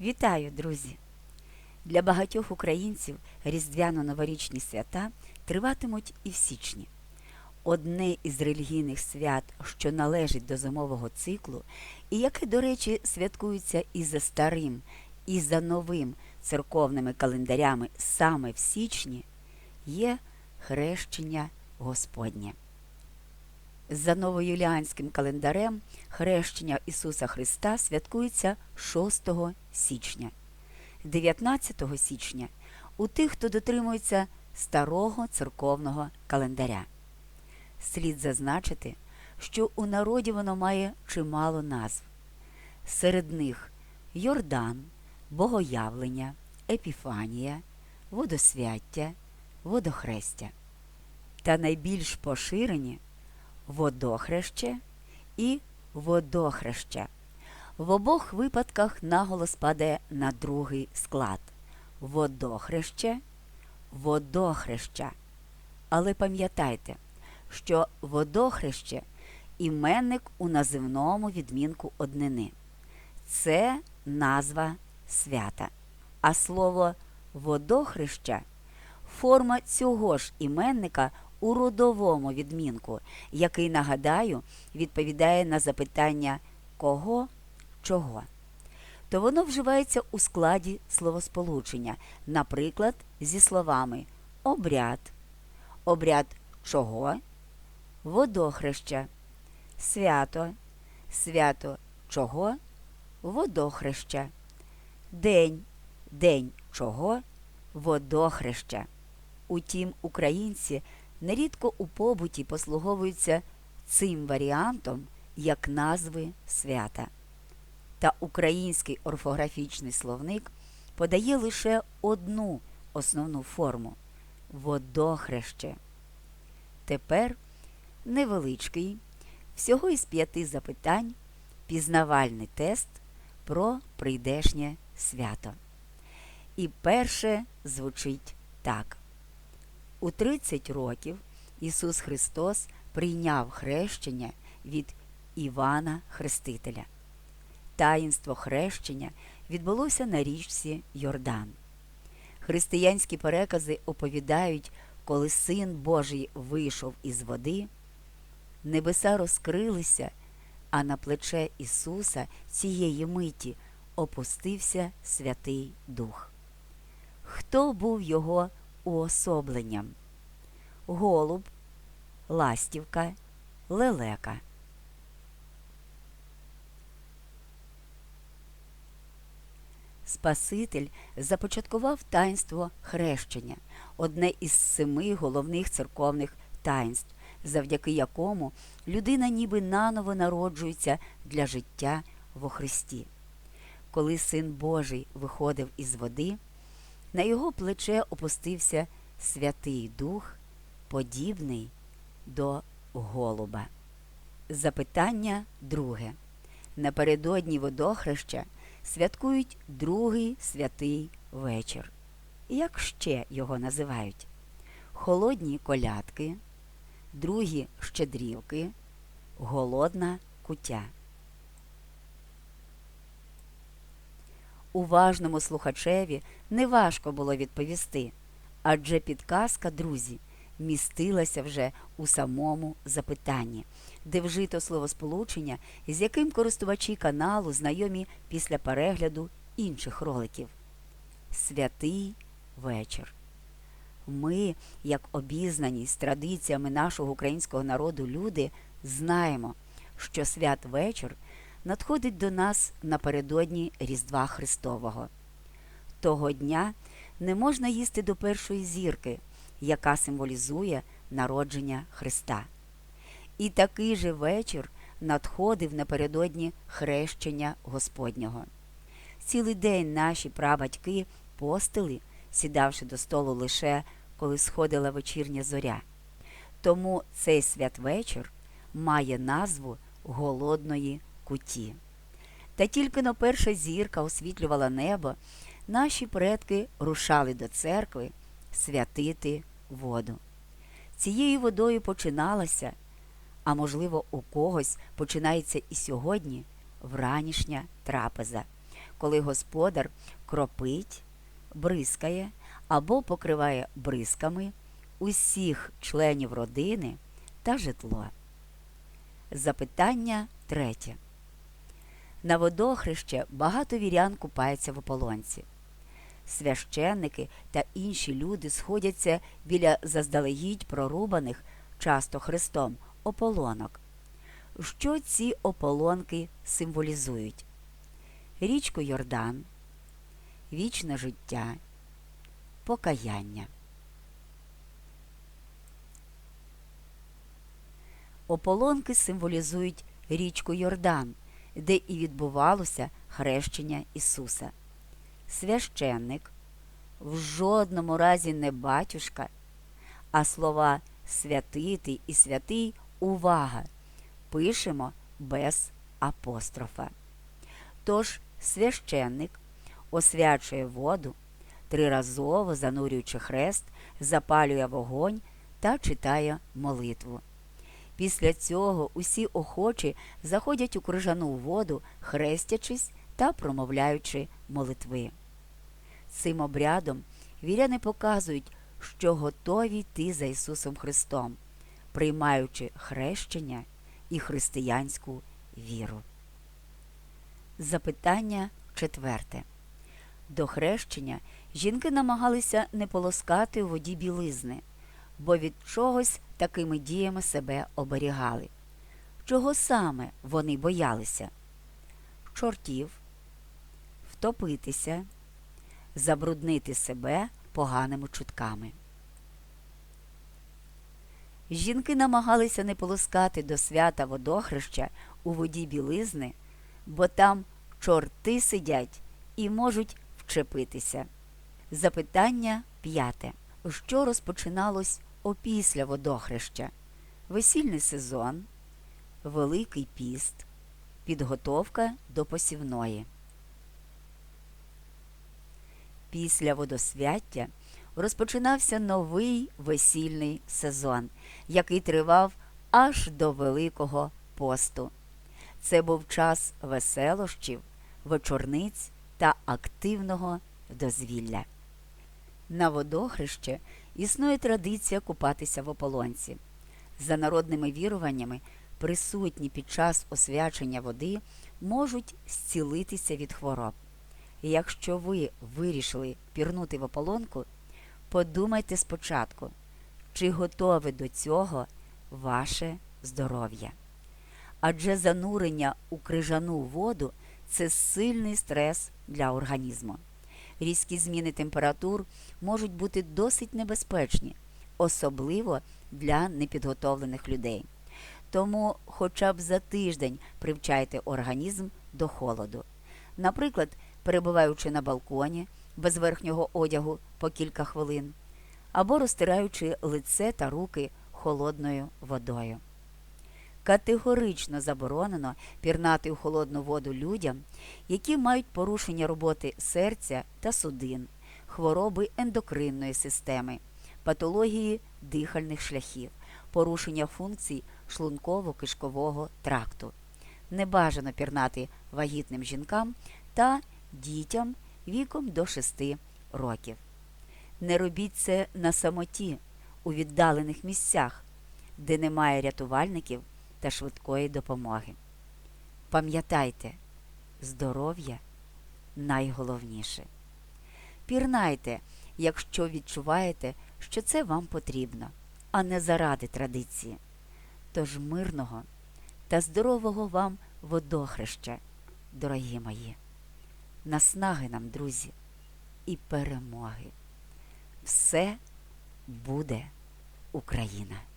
Вітаю, друзі! Для багатьох українців різдвяно-новорічні свята триватимуть і в січні. Одне із релігійних свят, що належить до зимового циклу, і яке, до речі, святкується і за старим, і за новим церковними календарями саме в січні, є хрещення Господнє. За новоюліанським календарем хрещення Ісуса Христа святкується 6 січня, 19 січня у тих, хто дотримується старого церковного календаря. Слід зазначити, що у народі воно має чимало назв. Серед них Йордан, Богоявлення, Епіфанія, Водосвяття, Водохрестя. Та найбільш поширені водохреще і водохреща. В обох випадках наголос падає на другий склад водохреще, водохреща. Але пам'ятайте, що водохреще іменник у називному відмінку однини. Це назва свята. А слово водохреща форма цього ж іменника у родовому відмінку, який, нагадаю, відповідає на запитання кого, чого. То воно вживається у складі словосполучення, наприклад, зі словами обряд, обряд чого, водохреща, свято, свято чого, водохреща, день, день чого, водохреща. Утім, українці нерідко у побуті послуговуються цим варіантом як назви свята. Та український орфографічний словник подає лише одну основну форму водохреще. Тепер невеличкий, всього із п'яти запитань, пізнавальний тест про прийдешнє свято. І перше звучить так. У 30 років Ісус Христос прийняв хрещення від Івана Хрестителя. Таїнство хрещення відбулося на річці Йордан. Християнські перекази оповідають, коли Син Божий вийшов із води, небеса розкрилися, а на плече Ісуса цієї миті опустився Святий Дух. Хто був його уособленням? Голуб, ластівка, лелека. Спаситель започаткував таїнство хрещення, одне із семи головних церковних таїнств, завдяки якому людина ніби наново народжується для життя во Христі. Коли Син Божий виходив із води, на його плече опустився Святий Дух, подібний до голуба. Запитання друге. Напередодні водохреща святкують другий святий вечір. Як ще його називають? Холодні колядки, другі щедрівки, голодна куття. Уважному слухачеві неважко було відповісти, адже підказка, друзі, містилася вже у самому запитанні, де вжито словосполучення, з яким користувачі каналу знайомі після перегляду інших роликів. Святий вечір. Ми, як обізнані з традиціями нашого українського народу люди, знаємо, що святвечір надходить до нас напередодні Різдва Христового. Того дня не можна їсти до першої зірки, яка символізує народження Христа. І такий же вечір надходив напередодні хрещення Господнього. Цілий день наші прабатьки постили, сідавши до столу лише коли сходила вечірня зоря. Тому цей святвечір має назву голодної куті. Та тільки но перша зірка освітлювала небо, наші предки рушали до церкви святити воду. Цією водою починалася, а можливо, у когось починається і сьогодні вранішня трапеза, коли господар кропить, бризкає або покриває бризками усіх членів родини та житло. Запитання третє. На водохреще багато вірян купаються в ополонці. Священники та інші люди сходяться біля заздалегідь прорубаних, часто хрестом, ополонок. Що ці ополонки символізують? Річку Йордан, вічне життя, покаяння. Ополонки символізують річку Йордан, де і відбувалося хрещення Ісуса. Священник в жодному разі не батюшка, а слова святитий і святий увага пишемо без апострофа. Тож священник освячує воду, триразово занурюючи хрест, запалює вогонь та читає молитву. Після цього усі охочі заходять у крижану воду, хрестячись та промовляючи молитви. Цим обрядом віряни показують, що готові йти за Ісусом Христом, приймаючи хрещення і християнську віру. Запитання четверте. До хрещення жінки намагалися не полоскати у воді білизни, бо від чогось такими діями себе оберігали. Чого саме вони боялися? Чортів, втопитися, забруднити себе поганими чутками. Жінки намагалися не полоскати до свята водохреща у воді білизни, бо там чорти сидять і можуть вчепитися. Запитання п'яте. Що розпочиналось опісля водохреща? Весільний сезон, Великий піст, підготовка до посівної. Після водосвяття розпочинався новий весільний сезон, який тривав аж до Великого посту. Це був час веселощів, вечорниць та активного дозвілля. На водохреще існує традиція купатися в ополонці. За народними віруваннями, присутні під час освячення води можуть зцілитися від хвороб. Якщо ви вирішили пірнути в ополонку, подумайте спочатку, чи готове до цього ваше здоров'я. Адже занурення у крижану воду це сильний стрес для організму. Різкі зміни температур можуть бути досить небезпечні, особливо для непідготовлених людей. Тому хоча б за тиждень привчайте організм до холоду. Наприклад, перебуваючи на балконі без верхнього одягу по кілька хвилин, або розтираючи лице та руки холодною водою. Категорично заборонено пірнати у холодну воду людям, які мають порушення роботи серця та судин, хвороби ендокринної системи, патології дихальних шляхів, порушення функцій шлунково-кишкового тракту. Небажано пірнати вагітним жінкам та дітям віком до 6 років. Не робіть це на самоті у віддалених місцях, де немає рятувальників та швидкої допомоги. Пам'ятайте, здоров'я найголовніше. Пірнайте, якщо відчуваєте, що це вам потрібно, а не заради традиції. Тож мирного та здорового вам водохреща, дорогі мої, наснаги нам, друзі, і перемоги. Все буде Україна!